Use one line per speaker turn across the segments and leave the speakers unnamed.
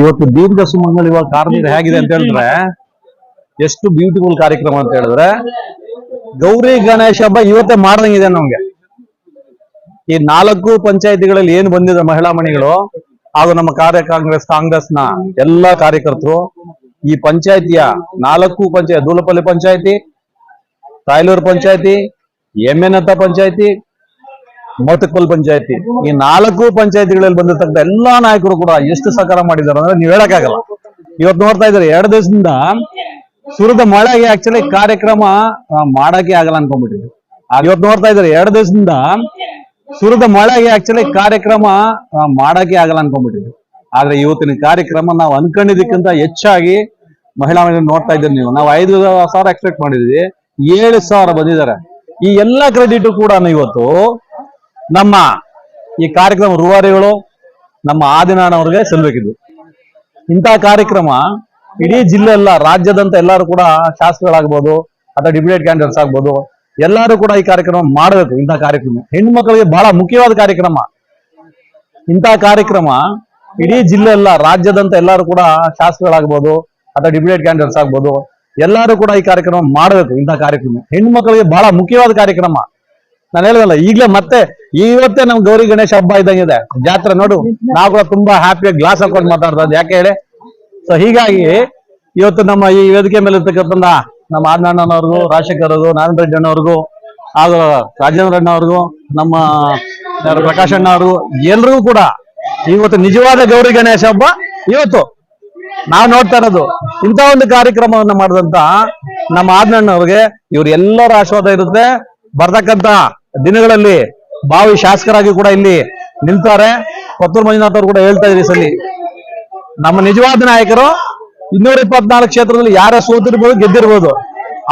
ಇವತ್ತು ದೀರ್ಘ ಸುಮಂಗಲ್ ಇವಾಗ ಕಾರ್ಮಿಕ ಹೇಗಿದೆ ಅಂತ ಹೇಳಿದ್ರೆ, ಎಷ್ಟು ಬ್ಯೂಟಿಫುಲ್ ಕಾರ್ಯಕ್ರಮ ಅಂತ ಹೇಳಿದ್ರೆ, ಗೌರಿ ಗಣೇಶ ಹಬ್ಬ ಇವತ್ತೇ ಮಾಡ್ದಂಗಿದೆ ನಮ್ಗೆ. ಈ ನಾಲ್ಕು ಪಂಚಾಯತಿಗಳಲ್ಲಿ ಏನು ಬಂದಿದೆ ಮಹಿಳಾ ಮಣಿಗಳು, ಹಾಗೂ ನಮ್ಮ ಕಾರ್ಯ ಕಾಂಗ್ರೆಸ್ ಕಾಂಗ್ರೆಸ್ನ ಎಲ್ಲಾ ಕಾರ್ಯಕರ್ತರು, ಈ ಪಂಚಾಯತಿಯ ನಾಲ್ಕು ಪಂಚಾಯತ್, ದೂಲಪಲ್ಲಿ ಪಂಚಾಯತಿ, ತಾಯ್ಲೂರು ಪಂಚಾಯತಿ, ಎಮ್ಮೆನತ್ತ ಪಂಚಾಯತಿ ಮೋತಕಲ್ ಪಂಚಾಯತಿ. ಈ ನಾಲ್ಕು ಪಂಚಾಯತಿಗಳಲ್ಲಿ ಬಂದಿರ್ತಕ್ಕಂಥ ಎಲ್ಲಾ ನಾಯಕರು ಕೂಡ ಎಷ್ಟು ಸಹಕಾರ ಮಾಡಿದಾರ ಅಂದ್ರೆ ನೀವ್ ಹೇಳಕ್ಕಾಗಲ್ಲ. ಇವತ್ತು ನೋಡ್ತಾ ಇದ್ದಾರೆ, ಎರಡು ದಿವಸದಿಂದ ಸುರಿದ ಮಳೆಗೆ ಆಕ್ಚುಲಿ ಕಾರ್ಯಕ್ರಮ ಮಾಡಕ್ಕೆ ಆಗಲ್ಲ ಅನ್ಕೊಂಡ್ಬಿಟ್ಟಿದ್ರು ಇವತ್ತು ನೋಡ್ತಾ ಇದ್ದಾರೆ, ಎರಡು ದಿವಸದಿಂದ ಸುರಿದ ಮಳೆಗೆ ಆಕ್ಚುಲಿ ಕಾರ್ಯಕ್ರಮ ಮಾಡಕ್ಕೆ ಆಗಲ್ಲ ಅನ್ಕೊಂಡ್ಬಿಟ್ಟಿದ್ರು ಆದ್ರೆ ಇವತ್ತಿನ ಕಾರ್ಯಕ್ರಮ ನಾವು ಅನ್ಕೊಂಡಿದ್ದಕ್ಕಿಂತ ಹೆಚ್ಚಾಗಿ ಮಹಿಳಾ ಮಹಿಳೆ ನೋಡ್ತಾ ಇದ್ದೀರಿ ನೀವು. ನಾವು ಐದು ಸಾವಿರ ಎಕ್ಸ್ಪೆಕ್ಟ್ ಮಾಡಿದ್ವಿ, ಏಳು ಸಾವಿರ ಬಂದಿದ್ದಾರೆ. ಈ ಎಲ್ಲಾ ಕ್ರೆಡಿಟ್ ಕೂಡ ಇವತ್ತು ನಮ್ಮ ಈ ಕಾರ್ಯಕ್ರಮ ರೂವಾರಿಗಳು ನಮ್ಮ ಆದಿನಾನವ್ರಿಗೆ ಸಲ್ಬೇಕಿದ್ದು ಇಂಥ ಕಾರ್ಯಕ್ರಮ ಇಡೀ ಜಿಲ್ಲೆ ಎಲ್ಲ ರಾಜ್ಯದಂತ ಎಲ್ಲರೂ ಕೂಡ ಶಾಸಕರಾಗ್ಬೋದು ಅಥವಾ ಡಿಪ್ಯೂಟೆಡ್ ಕ್ಯಾಂಡಿಡೇಟ್ಸ್ ಆಗ್ಬೋದು, ಎಲ್ಲರೂ ಕೂಡ ಈ ಕಾರ್ಯಕ್ರಮ ಮಾಡಬೇಕು, ಇಂಥ ಕಾರ್ಯಕ್ರಮ. ಹೆಣ್ಮಕ್ಳಿಗೆ ಬಹಳ ಮುಖ್ಯವಾದ ಕಾರ್ಯಕ್ರಮ. ಇಂಥ ಕಾರ್ಯಕ್ರಮ ಇಡೀ ಜಿಲ್ಲೆ ಎಲ್ಲ ರಾಜ್ಯದಂತ ಎಲ್ಲರೂ ಕೂಡ ಶಾಸಕರಾಗ್ಬೋದು ಅಥವಾ ಡಿಪ್ಯೂಟೆಡ್ ಕ್ಯಾಂಡಿಡೇಟ್ಸ್ ಆಗ್ಬೋದು, ಎಲ್ಲರೂ ಕೂಡ ಈ ಕಾರ್ಯಕ್ರಮ ಮಾಡಬೇಕು, ಇಂಥ ಕಾರ್ಯಕ್ರಮ. ಹೆಣ್ಮಕ್ಳಿಗೆ ಬಹಳ ಮುಖ್ಯವಾದ ಕಾರ್ಯಕ್ರಮ. ನಾನು ಹೇಳ್ದಲ್ಲ, ಈಗಲೇ ಮತ್ತೆ ಇವತ್ತೇ ನಮ್ ಗೌರಿ ಗಣೇಶ ಹಬ್ಬ ಇದೆ. ಜಾತ್ರೆ ನೋಡು, ನಾವು ಕೂಡ ತುಂಬಾ ಹ್ಯಾಪಿಯಾಗಿ ಗ್ಲಾಸ್ ಹಾಕೊಂಡು ಮಾತಾಡ್ತಾ ಯಾಕೆ ಹೇಳಿ? ಸೊ ಹೀಗಾಗಿ ಇವತ್ತು ನಮ್ಮ ಈ ವೇದಿಕೆ ಮೇಲೆ ಇರ್ತಕ್ಕಂಥ ನಮ್ಮ ಆದಣ್ಣನವ್ರಿಗೂ ರಾಜಶೇಖರ್ ಅವ್ರಿಗೂ ನಾರಾಯಣ ರೆಡ್ಡಿ ಅಣ್ಣವ್ರಿಗೂ, ಹಾಗೂ ರಾಜೇಂದ್ರ ಅಣ್ಣವ್ರಿಗೂ ನಮ್ಮ ಯಾರು ಪ್ರಕಾಶ್ ಅಣ್ಣ ಅವ್ರಿಗೂ, ಎಲ್ರಿಗೂ ಕೂಡ ಇವತ್ತು ನಿಜವಾದ ಗೌರಿ ಗಣೇಶ ಹಬ್ಬ ಇವತ್ತು. ನಾವು ನೋಡ್ತಾ ಇರೋದು, ಇಂಥ ಒಂದು ಕಾರ್ಯಕ್ರಮವನ್ನ ಮಾಡಿದಂತ ನಮ್ಮ ಆದ್ನಣ್ಣವ್ರಿಗೆ ಇವ್ರ ಎಲ್ಲರ ಆಶೀರ್ವಾದ ಇರುತ್ತೆ. ಬರ್ತಕ್ಕಂತ ದಿನಗಳಲ್ಲಿ ಭಾವಿ ಶಾಸಕರಾಗಿ ಕೂಡ ಇಲ್ಲಿ ನಿಲ್ತಾರೆ. ಪತ್ತೂರು ಮಂಜುನಾಥ್ ಅವರು ಕೂಡ ಹೇಳ್ತಾ ಇದ್ರಿ ಸಲ್ಲಿ ಸಲಿ. ನಮ್ಮ ನಿಜವಾದ ನಾಯಕರು ಇನ್ನೂರ ಇಪ್ಪತ್ನಾಲ್ಕು ಕ್ಷೇತ್ರದಲ್ಲಿ ಯಾರ ಸೋತಿರ್ಬೋದು, ಗೆದ್ದಿರ್ಬೋದು.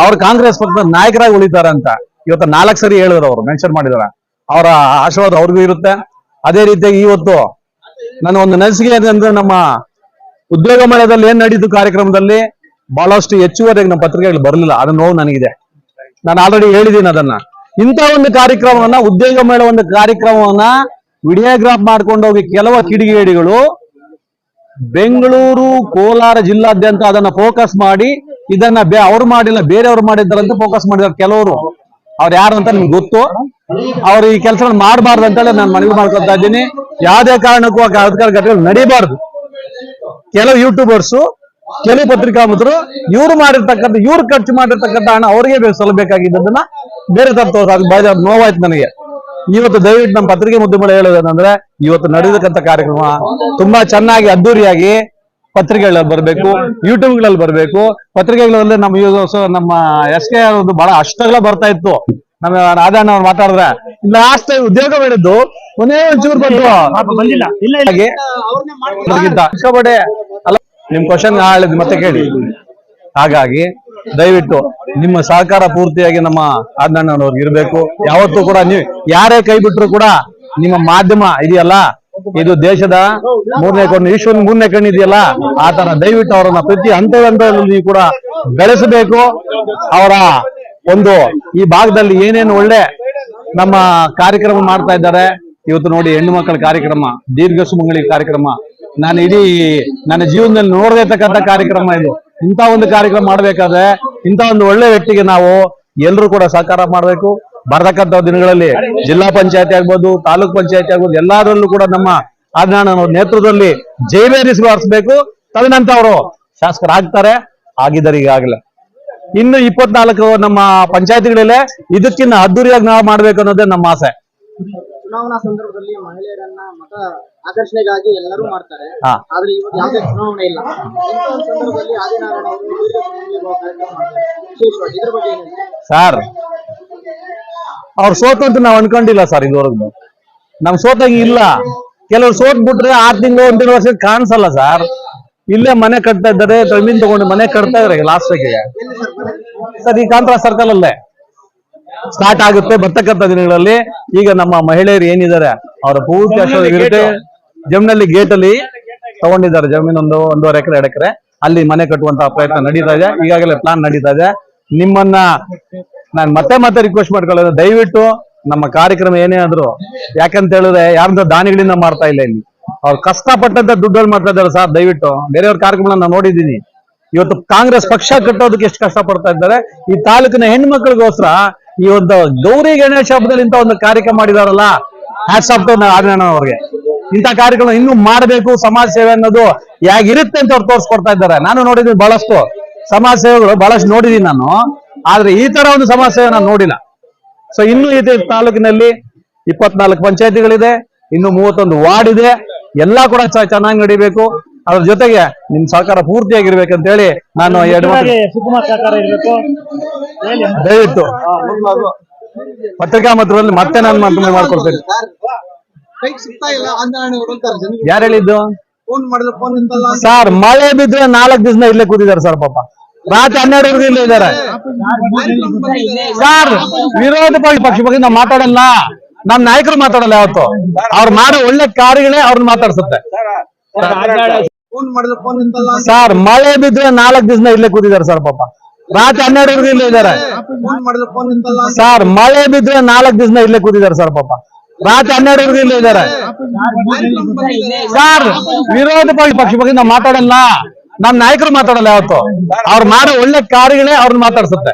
ಅವ್ರ ಕಾಂಗ್ರೆಸ್ ಪಕ್ಷದ ನಾಯಕರಾಗಿ ಉಳಿತಾರೆ ಅಂತ ಇವತ್ತು ನಾಲ್ಕು ಸರಿ ಹೇಳಿದ್ರು ಅವರು ಮೆನ್ಷನ್ ಮಾಡಿದಾರ. ಅವರ ಆಶೀರ್ವಾದ ಅವ್ರಿಗೂ ಇರುತ್ತೆ. ಅದೇ ರೀತಿಯಾಗಿ ಇವತ್ತು ನನ್ನ ಒಂದು ನೆನಸಿಗೆ ಅಂದ್ರೆ ನಮ್ಮ ಉದ್ಯೋಗ ಮೇಳದಲ್ಲಿ ಏನ್ ನಡೀತು ಕಾರ್ಯಕ್ರಮದಲ್ಲಿ ಬಹಳಷ್ಟು ಹೆಚ್ಚುವರಿಯಾಗಿ ನಮ್ಮ ಪತ್ರಿಕೆಗಳು ಬರಲಿಲ್ಲ. ಅದನ್ನ ನೋವು ನನಗಿದೆ. ನಾನು ಆಲ್ರೆಡಿ ಹೇಳಿದ್ದೀನಿ ಅದನ್ನ. ಇಂಥ ಒಂದು ಕಾರ್ಯಕ್ರಮವನ್ನ, ಉದ್ಯೋಗ ಮೇಳ ಒಂದು ಕಾರ್ಯಕ್ರಮವನ್ನ ವಿಡಿಯೋಗ್ರಾಫ್ ಮಾಡ್ಕೊಂಡು ಹೋಗಿ ಕೆಲವು ಕಿಡಿಗೇಡಿಗಳು ಬೆಂಗಳೂರು, ಕೋಲಾರ ಜಿಲ್ಲಾದ್ಯಂತ ಅದನ್ನ ಫೋಕಸ್ ಮಾಡಿ, ಇದನ್ನ ಬೇ ಅವ್ರು ಮಾಡಿಲ್ಲ, ಬೇರೆಯವ್ರು ಮಾಡಿದ್ದಾರಂತ ಫೋಕಸ್ ಮಾಡಿದ್ದಾರೆ ಕೆಲವರು. ಅವ್ರು ಯಾರು ಅಂತ ನಿಮ್ಗೆ ಗೊತ್ತು. ಅವ್ರು ಈ ಕೆಲಸ ಮಾಡಬಾರ್ದು ಅಂತೇಳಿ ನಾನು ಮನವಿ ಮಾಡ್ಕೊತಾ ಇದ್ದೀನಿ. ಯಾವುದೇ ಕಾರಣಕ್ಕೂ ಆ ಅಧಿಕಾರ ಘಟನೆಗಳು ನಡೀಬಾರ್ದು. ಕೆಲವು ಯೂಟ್ಯೂಬರ್ಸ್ ಕೆಲವು ಪತ್ರಿಕಾ ಮಿತ್ರರು ಇವ್ರು ಮಾಡಿರ್ತಕ್ಕಂಥ ಇವ್ರು ಖರ್ಚು ಮಾಡಿರ್ತಕ್ಕಂಥ ಹಣ ಅವರಿಗೆ ಬೇಕು ಸಲ್ಲಬೇಕಾಗಿದ್ದದನ್ನ ಬೇರೆ ತರ ಬಾಯ್ ನೋವಾಯ್ತು ನನಗೆ. ಇವತ್ತು ದಯವಿಟ್ಟು ನಮ್ಮ ಪತ್ರಿಕೆ ಮುದ್ದೆ ಹೇಳೋದೇನಂದ್ರೆ ಇವತ್ತು ನಡೆದಕ್ಕಂಥ ಕಾರ್ಯಕ್ರಮ ತುಂಬಾ ಚೆನ್ನಾಗಿ ಅದ್ದೂರಿಯಾಗಿ ಪತ್ರಿಕೆಗಳಲ್ಲಿ ಬರಬೇಕು ಯೂಟ್ಯೂಬ್ಗಳಲ್ಲಿ ಬರಬೇಕು. ಪತ್ರಿಕೆಗಳಲ್ಲಿ ನಮ್ಮ ನಮ್ಮ ಎಸ್ ಕೆ ಒಂದು ಬಹಳ ಅಷ್ಟಗಳ ಬರ್ತಾ ಇತ್ತು. ನಮ್ಮ ನಾದಣ್ಣ ಅವ್ರು ಮಾತಾಡಿದ್ರೆ ಲಾಸ್ಟ್ ಉದ್ಯೋಗ ಮಾಡಿದ್ದು ಒಂದೇ ಒಂಚೂರು ಬಂತು
ಬಂದಿಲ್ಲ ಇಲ್ಲ ಇಲ್ಲ.
ಹಾಗೆ. ನಿಮ್ ಕ್ವಶನ್ ನಾಳೆ ಮತ್ತೆ ಕೇಳಿ. ಹಾಗಾಗಿ ದಯವಿಟ್ಟು ನಿಮ್ಮ ಸಹಕಾರ ಪೂರ್ತಿಯಾಗಿ ನಮ್ಮ ಆದ್ನಣ್ಣನವ್ರಿಗೆ ಇರಬೇಕು. ಯಾವತ್ತೂ ಕೂಡ ನೀವು ಯಾರೇ ಕೈ ಬಿಟ್ಟರು ಕೂಡ ನಿಮ್ಮ ಮಾಧ್ಯಮ ಇದೆಯಲ್ಲ, ಇದು ದೇಶದ ಮೂರನೇ ಕಣ್ಣು ಈಶ್ವರನ ಮೂರನೇ ಕಣ್ಣು ಇದೆಯಲ್ಲ ಆತರ ದಯವಿಟ್ಟು ಅವರನ್ನ ಪ್ರತಿ ಹಂತ ಹಂತದಲ್ಲಿ ಕೂಡ ಬೆಳೆಸಬೇಕು. ಅವರ ಒಂದು ಈ ಭಾಗದಲ್ಲಿ ಏನೇನು ಒಳ್ಳೆ ನಮ್ಮ ಕಾರ್ಯಕ್ರಮ ಮಾಡ್ತಾ ಇದ್ದಾರೆ. ಇವತ್ತು ನೋಡಿ ಹೆಣ್ಣು ಮಕ್ಕಳ ಕಾರ್ಯಕ್ರಮ ದೀರ್ಘ ಸುಮಂಗಳಿ ಕಾರ್ಯಕ್ರಮ. ನಾನು ಇಡೀ ನನ್ನ ಜೀವನದಲ್ಲಿ ನೋಡದೇ ಇರ್ತಕ್ಕಂಥ ಕಾರ್ಯಕ್ರಮ ಇದು. ಇಂಥ ಒಂದು ಕಾರ್ಯಕ್ರಮ ಮಾಡ್ಬೇಕಾದ್ರೆ ಇಂಥ ಒಂದು ಒಳ್ಳೆ ವ್ಯಕ್ತಿಗೆ ನಾವು ಎಲ್ಲರೂ ಕೂಡ ಸಹಕಾರ ಮಾಡಬೇಕು. ಬರ್ತಕ್ಕಂಥ ದಿನಗಳಲ್ಲಿ ಜಿಲ್ಲಾ ಪಂಚಾಯತಿ ಆಗ್ಬೋದು, ತಾಲೂಕ್ ಪಂಚಾಯತಿ ಆಗ್ಬೋದು, ಎಲ್ಲಾದ್ರಲ್ಲೂ ಕೂಡ ನಮ್ಮ ಆಜ್ಞಾನ ನೇತೃತ್ವದಲ್ಲಿ ಜೈವೇರಿಸಲು ಬಾರಿಸಬೇಕು ತದನಂತರ ಅವರು ಶಾಸಕರಾಗ್ತಾರೆ. ಆಗಿದ್ದಾರೆ ಈಗಾಗಲೇ ಇನ್ನು ಇಪ್ಪತ್ನಾಲ್ಕು ನಮ್ಮ ಪಂಚಾಯತಿಗಳಲ್ಲೇ ಇದಕ್ಕಿಂತ ಅದ್ದೂರಿಯಾಗಿ ನಾವು ಮಾಡ್ಬೇಕು ಅನ್ನೋದೇ ನಮ್ಮ ಆಸೆ.
ಚುನಾವಣಾ ಸಂದರ್ಭದಲ್ಲಿ ಮಹಿಳೆಯರನ್ನ ಮತ ಆಕರ್ಷಣೆಗಾಗಿ ಎಲ್ಲರೂ ಮಾಡ್ತಾರೆ.
ಹಾ.
ಆದ್ರೆ ಇವತ್ತು ಯಾವುದೇ ಚುನಾವಣೆ ಇಲ್ಲ. ಇಂಥ ಒಂದು ಸಂದರ್ಭದಲ್ಲಿ ಆದಿನಾರಾಯಣ ಅವರು ದೀರ್ಘ ಸುಮಂಗಲಿ ಭವ ಕಾರ್ಯಕ್ರಮ ಮಾಡ್ತಾರೆ. ವಿಶೇಷವಾಗಿ ಇದ್ರ ಬಗ್ಗೆ ಏನು ಹೇಳ್ತೀರಾ?
ಸರ್ ಅವ್ರು ಸೋತು ಅಂತ ನಾವು ಅನ್ಕೊಂಡಿಲ್ಲ ಸರ್ ಇದುವರೆಗೂ. ನಮ್ ಸೋತಾಗಿ ಇಲ್ಲ. ಕೆಲವ್ರು ಸೋತ್ ಬಿಟ್ರೆ ಆರ್ ತಿಂಗಳು ಒಂದ್ ತಿಂಗಳು ವರ್ಷ ಕಾಣಿಸಲ್ಲ ಸರ್ ಇಲ್ಲೇ ಮನೆ ಕಟ್ತಾ ಇದ್ದಾರೆ ಜಮೀನ್ ತಗೊಂಡು ಮನೆ ಕಟ್ತಾ ಇದಾರೆ ಲಾಸ್ಟ್ ಸರ್ ಈ ಕಾಂತ್ರ ಸರ್ಕಲ್ ಅಲ್ಲೇ. ಸ್ಟಾರ್ಟ್ ಆಗುತ್ತೆ ಬರ್ತಕ್ಕಂಥ ದಿನಗಳಲ್ಲಿ. ಈಗ ನಮ್ಮ ಮಹಿಳೆಯರು ಏನಿದ್ದಾರೆ ಅವರ ಪೂರ್ತಿ ಅಷ್ಟೇ ಇರುತ್ತೆ. ಜಮ್ನಲ್ಲಿ ಗೇಟ್ ಅಲ್ಲಿ ತಗೊಂಡಿದ್ದಾರೆ ಜಮೀನು ಒಂದು ಒಂದೂವರೆ ಎಕರೆ ಎರಡು ಎಕರೆ. ಅಲ್ಲಿ ಮನೆ ಕಟ್ಟುವಂತ ಪ್ರಯತ್ನ ನಡೀತಾ ಇದೆ. ಈಗಾಗಲೇ ಪ್ಲಾನ್ ನಡೀತಾ ಇದೆ. ನಿಮ್ಮನ್ನ ನಾನು ಮತ್ತೆ ಮತ್ತೆ ರಿಕ್ವೆಸ್ಟ್ ಮಾಡ್ಕೊಳ್ಳೋದು ದಯವಿಟ್ಟು ನಮ್ಮ ಕಾರ್ಯಕ್ರಮ ಏನೇ ಆದ್ರೂ ಯಾಕಂತ ಹೇಳಿದ್ರೆ ಯಾರ್ದ ದಾನಿಗಳಿಂದ ಮಾಡ್ತಾ ಇಲ್ಲ ಇಲ್ಲಿ. ಅವ್ರು ಕಷ್ಟಪಟ್ಟಂತ ದುಡ್ಡಲ್ಲಿ ಮಾಡ್ತಾ ಇದ್ದಾರೆ ಸರ್ ದಯವಿಟ್ಟು. ಬೇರೆಯವ್ರ ಕಾರ್ಯಕ್ರಮ ನಾನು ನೋಡಿದ್ದೀನಿ. ಇವತ್ತು ಕಾಂಗ್ರೆಸ್ ಪಕ್ಷ ಕಟ್ಟೋದಕ್ಕೆ ಎಷ್ಟು ಕಷ್ಟ ಪಡ್ತಾ ಇದ್ದಾರೆ. ಈ ತಾಲೂಕಿನ ಹೆಣ್ಮಕ್ಳಿಗೋಸ್ಕರ ಈ ಒಂದು ಗೌರಿ ಗಣೇಶ ಹಬ್ಬದಲ್ಲಿ ಇಂತ ಒಂದು ಕಾರ್ಯಕ್ರಮ ಮಾಡಿದಾರಲ್ಲ? ಹ್ಯಾಟ್ಸ್ ಆಫ್ ಆದಿನಾರಾಯಣ ಅವ್ರಿಗೆ. ಇಂಥ ಕಾರ್ಯಕ್ರಮ ಇನ್ನೂ ಮಾಡಬೇಕು, ಸಮಾಜ ಸೇವೆ ಅನ್ನೋದು ಹೇಗಿರುತ್ತೆ ಅಂತ ಅವ್ರು ತೋರಿಸ್ಕೊಡ್ತಾ ಇದ್ದಾರೆ. ನಾನು ನೋಡಿದ್ದೀನಿ ಬಹಳಷ್ಟು ಸಮಾಜ ಸೇವೆಗಳು, ಬಹಳಷ್ಟು ನೋಡಿದೀನಿ ನಾನು. ಆದ್ರೆ ಈ ತರ ಒಂದು ಸಮಾಜ ಸೇವೆ ನಾನು ನೋಡಿಲ್ಲ. ಸೊ ಇನ್ನು ಇದೆ ತಾಲೂಕಿನಲ್ಲಿ ಇಪ್ಪತ್ನಾಲ್ಕು ಪಂಚಾಯತಿಗಳಿದೆ, ಇನ್ನು ಮೂವತ್ತೊಂದು ವಾರ್ಡ್ ಇದೆ ಎಲ್ಲಾ ಕೂಡ ಚೆನ್ನಾಗಿ ನಡಿಬೇಕು. ಅದ್ರ ಜೊತೆಗೆ ನಿಮ್ ಸರ್ಕಾರ ಪೂರ್ತಿಯಾಗಿರ್ಬೇಕಂತ ಹೇಳಿ ನಾನು
ಸುಕುಮಾರ್ ಸರ್ಕಾರ ಇರಬೇಕು.
ದಯವಿಟ್ಟು. ಪತ್ರಿಕಾ ಮಾತ್ರದಲ್ಲಿ ಮತ್ತೆ ನಾನು ಮಾತುಕತೆ ಮಾಡ್ಕೊಳ್ತೇನೆ.
ಕೈಗೆ ಸಿಗ್ತಾ ಇಲ್ಲ ಆಂಜನೇಯ ಅವರು ಅಂತಾರೆ
ಯಾರು ಹೇಳಿದ್ದು?
ಫೋನ್ ಮಾಡಿದ್ರೆ ಫೋನ್ ನಿಂತಲ್ಲ
ಸರ್ ಮಳೆ ಬಿದ್ರೆ ನಾಲ್ಕು ದಿವಸ ಇಲ್ಲೇ ಕೂತಿದ್ದಾರೆ ಸರ್ ಪಾಪ. ರಾತ್ರಿ ಹನ್ನೆರಡು ಇಲ್ಲೇ ಇದ್ದಾರೆ. ಸರ್ ವಿರೋಧ ಪಕ್ಷ ಪಕ್ಷ ಬಗ್ಗೆ ನಾವು ಮಾತಾಡಲ್ಲ. ನಮ್ ನಾಯಕರು ಮಾತಾಡಲ್ಲ ಯಾವತ್ತು. ಅವ್ರು ಮಾಡೋ ಒಳ್ಳೆ ಕಾರ್ಯಗಳೇ ಅವ್ರನ್ನ ಮಾತಾಡ್ಸುತ್ತೆ.
ಫೋನ್ ಮಾಡಿದ್ರೆ ಫೋನ್ ನಿಂತಲ್ಲ
ಸರ್ ಮಳೆ ಬಿದ್ರೆ ನಾಲ್ಕು ದಿವಸ ಇಲ್ಲೇ ಕೂತಿದ್ದಾರೆ ಸರ್ ಪಾಪ. ರಾತ್ರಿ ಹನ್ನೆರಡು ಇಲ್ಲೇ
ಅಂತ.
ಸರ್, ಮಳೆ ಬಿದ್ರೆ ನಾಲ್ಕು ದಿವಸ ಇಲ್ಲೇ ಕೂತಿದ್ದಾರೆ ಸರ್ ಪಾಪ ರಾತ್ರಿ ಹನ್ನೆರಡು ಇಲ್ಲೇ
ಬಂದಿದೆ.
ಸರ್, ವಿರೋಧ ಪಕ್ಷ ಬಗ್ಗೆ ನಾವು ಮಾತಾಡಲ್ಲ ನಮ್ ನಾಯಕರು ಮಾತಾಡಲ್ಲ ಯಾವತ್ತು ಅವ್ರು ಮಾಡೋ ಒಳ್ಳೆ ಕಾರ್ಯಗಳೇ ಅವ್ರನ್ನ ಮಾತಾಡ್ಸುತ್ತೆ